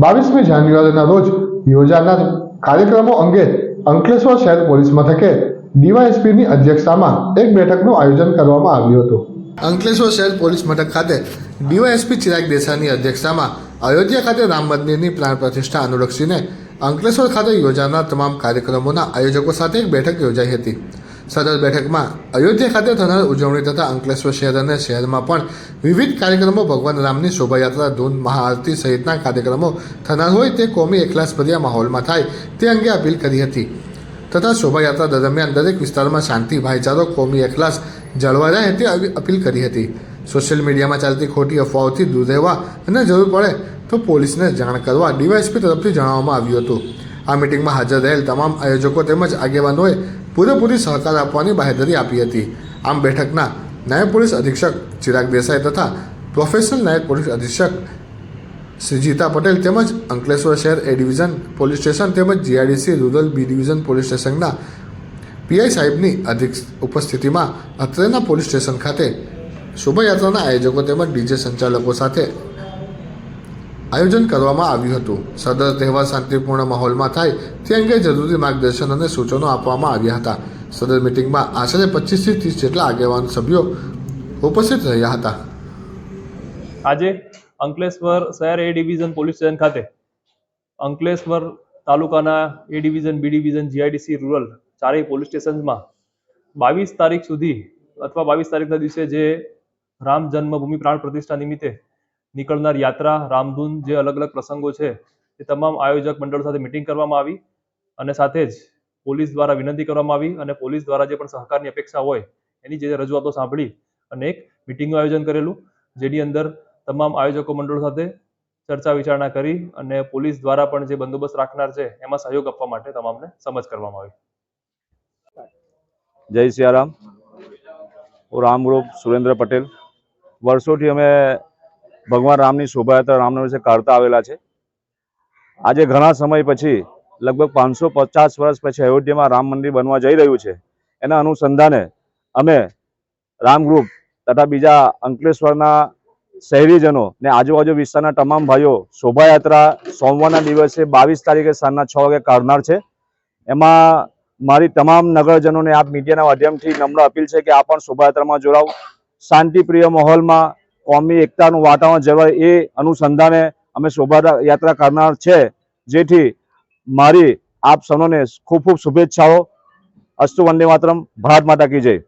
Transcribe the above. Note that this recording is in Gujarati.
બાવીસમી જાન્યુઆરીના રોજ યોજાનાર કાર્યક્રમો અંગે અંકલેશ્વર શહેર પોલીસ મથકે ડીવાયએસપીની અધ્યક્ષતામાં એક બેઠકનું આયોજન કરવામાં આવ્યું હતું. અંકલેશ્વર શહેર પોલીસ મથક ખાતે ડીવાયએસપી ચિરાગ દેસાઈની અધ્યક્ષતામાં અયોધ્યા ખાતે રામ મંદિરની પ્રાણ પ્રતિષ્ઠા અનુલક્ષીને અંકલેશ્વર ખાતે યોજાનાર તમામ કાર્યક્રમોના આયોજકો સાથે એક બેઠક યોજાઈ હતી. સદર બેઠકમાં અયોધ્યા ખાતે થનાર ઉજવણી તથા અંકલેશ્વર શહેર અને શહેરમાં પણ વિવિધ કાર્યક્રમો ભગવાન રામની શોભાયાત્રા, ધૂન મહાઆરતી સહિતના કાર્યક્રમો થનાર હોય તે કોમી એકલાસભર્યા માહોલમાં થાય તે અંગે અપીલ કરી હતી. તથા શોભાયાત્રા દરમિયાન દરેક વિસ્તારમાં શાંતિ, ભાઈચારો, કોમી એકલાસ જળવાઈ રહે તે અપીલ કરી હતી. સોશિયલ મીડિયામાં ચાલતી ખોટી અફવાઓથી દૂર રહેવા અને જરૂર પડે તો પોલીસને જાણ કરવા ડીવાયએસપી તરફથી જણાવવામાં આવ્યું હતું. આ મિટિંગમાં હાજર રહેલ તમામ આયોજકો તેમજ આગેવાનોએ પૂરેપૂરી સહકાર આપવાની બાહેધરી આપી હતી. આમ બેઠકના નાયબ પોલીસ અધિક્ષક ચિરાગ દેસાઈ તથા પ્રોફેશનલ નાયબ પોલીસ અધિક્ષક શ્રી જીતા પટેલ તેમજ અંકલેશ્વર શહેર એ ડિવિઝન પોલીસ સ્ટેશન તેમજ GIDC rural B division police સ્ટેશનના પીઆઈ સાહેબની અધિક ઉપસ્થિતિમાં અત્રેના પોલીસ સ્ટેશન ખાતે શોભાયાત્રાના આયોજકો તેમજ ડીજે સંચાલકો સાથે આયોજન કરવામાં આવ્યું હતું. સદર તહેવાર શાંતિપૂર્ણ માહોલમાં થાય તે અંગે જરૂરી માર્ગદર્શન અને સૂચનો આપવામાં આવ્યા હતા. સદર મિટિંગમાં આશરે પચીસથી ત્રીસ જેટલા આગેવાન સભ્યો ઉપસ્થિત રહ્યા હતા. આજે અંકલેશ્વર શહેર એ ડિવિઝન પોલીસ સ્ટેશન ખાતે અંકલેશ્વર તાલુકાના A division B division GIDC rural ચારેય પોલીસ સ્ટેશનમાં બાવીસ તારીખ સુધી અથવા બાવીસ તારીખના દિવસે જે રામ જન્મભૂમિ પ્રાણ પ્રતિષ્ઠા નિમિત્તે નીકળનાર યાત્રા, રામધૂન જે અલગ અલગ પ્રસંગો છે, એ તમામ આયોજક મંડળ સાથે મિટિંગ કરવામાં આવી અને સાથે જ પોલીસ દ્વારા વિનંતી કરવામાં આવી અને પોલીસ દ્વારા જે પણ સહકારની અપેક્ષા હોય, એની જે રજૂઆતો સાંભળી અને એક મિટિંગનું આયોજન કરેલું, જેની અંદર તમામ આયોજકો મંડળો સાથે ચર્ચા વિચારણા કરી અને પોલીસ દ્વારા પણ જે બંદોબસ્ત રાખનાર છે, એમાં સહયોગ આપવા માટે તમામને સમજ કરવામાં આવી. જય સિયારામ. હું રામગ્રુપ સુરેન્દ્ર પટેલ. વર્ષોથી અમે ભગવાન રામની શોભાયાત્રા રામનગર વિશે કાઢતા આવેલા છે. આજે ઘણા સમય પછી, લગભગ પાંચસો પચાસ વર્ષ પછી અયોધ્યામાં રામ મંદિર બનવા જઈ રહ્યું છે. એના અનુસંધાને અમે રામ ગ્રુપ તથા બીજા અંકલેશ્વરના શહેરીજનો ને આજુબાજુ વિસ્તારના તમામ ભાઈઓ શોભાયાત્રા સોમવારના દિવસે બાવીસ તારીખે સાંજના છ વાગે કાઢનાર છે. એમાં મારી તમામ નગરજનોને આપ મીડિયાના માધ્યમથી નમ્ર અપીલ છે કે આ પણ શોભાયાત્રામાં જોડાવ. શાંતિપ્રિય માહોલમાં કોમી એકતાનું વાતાવરણ જળવાય એ અનુસંધાને અમે શોભાયાત્રા કરનાર છે. જેથી મારી આપ સૌને ખૂબ ખૂબ શુભેચ્છાઓ. અસ્તુ વંદે માતરમ. ભારત માતા કી જય.